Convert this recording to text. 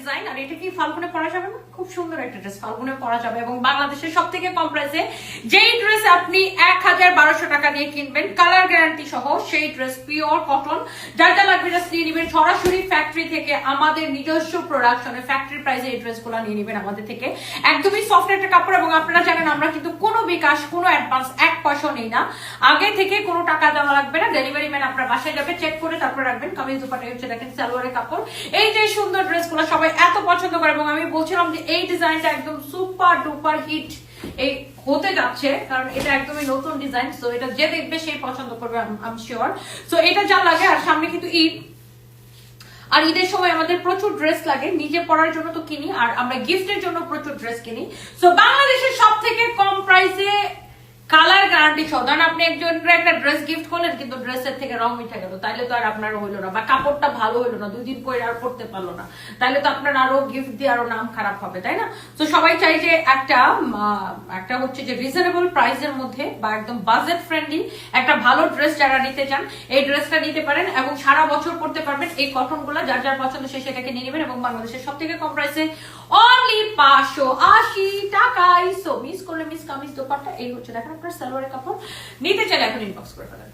Design আর এটা কি ফাল্গুনে পরা যাবে না? খুব সুন্দর একটা ড্রেস ফাল্গুনে পরা যাবে এবং বাংলাদেশের সব থেকে কম প্রাইসে যেই ড্রেস আপনি এক হাজার বারোশো টাকা দিয়ে কিনবেন কালার গ্যারান্টি সহ সেই ড্রেস পিওর কটন যার লাগবে নিয়ে নেবেন। সরাসরি ফ্যাক্টরি থেকে আমাদের নিজস্ব প্রোডাকশনে ফ্যাক্টরি প্রাইসে নিয়ে নেবেন আমাদের থেকে। একদমই সফট একটা কাপড় এবং আপনারা জানেন, আমরা কিন্তু কোনো বিকাশ, কোনো অ্যাডভান্স এক পয়সা নেই না। আগে থেকে কোনো টাকা দেওয়া লাগবে না। ডেলিভারি ম্যান আপনার বাসায় যাবে চেক করে তারপর রাখবেন। কামিজ দুপাটে হচ্ছে দেখেন সালোয়ারের কাপড়। এই যে সুন্দর ড্রেসগুলো সবাই এত পছন্দ করে এবং আমি বলছিলাম যে এই ডিজাইনটা একদম সুপার ডুপার হিট এই হতে যাচ্ছে, কারণ এটা একদমই নতুন ডিজাইন সো এটা যে দেখবে সেই পছন্দ করবে আম শিওর সো এটা যা লাগে, আর সামনে কিন্তু ঈদ। আর ঈদের সময় আমাদের প্রচুর ড্রেস লাগে, নিজে পরার জন্য তো কিনি, আর আমরা গিফটের জন্য প্রচুর ড্রেস কিনি। সো বাংলাদেশের সব থেকে সহ ধরেন আপনি একজনের একটা ড্রেস গিফট করলেন, কিন্তু ড্রেসের থেকে রং মিঠে গেল। তাইলে তো আর আপনার হইল না, বা কাপড়টা ভালো হইল না, দুই দিন পরে আর পড়তে পারল না। তাইলে তো আপনার আরও গিফট দিয়ে আরও নাম খারাপ হবে, তাই না? তো সবাই চাই যে একটা একটা হচ্ছে যে রিজনেবল প্রাইসের মধ্যে বা একদম বাজেট ফ্রেন্ডলি একটা ভালো ড্রেস যারা নিতে চান, এই ড্রেসটা নিতে পারেন এবং সারা বছর পড়তে পারবেন এই কটনগুলা যার যার পছন্দ সে সেটাকে নিয়ে নেবেন এবং বাংলাদেশের সব থেকে কম প্রাইসে অনলি পাঁচশো আশি টাকায়। So miss miss kameez dupatta এই হচ্ছে দেখেন আপনার সালোয়ারের কাপড়। নিতে চাইলে এখন ইনবক্স করে ফেলেন।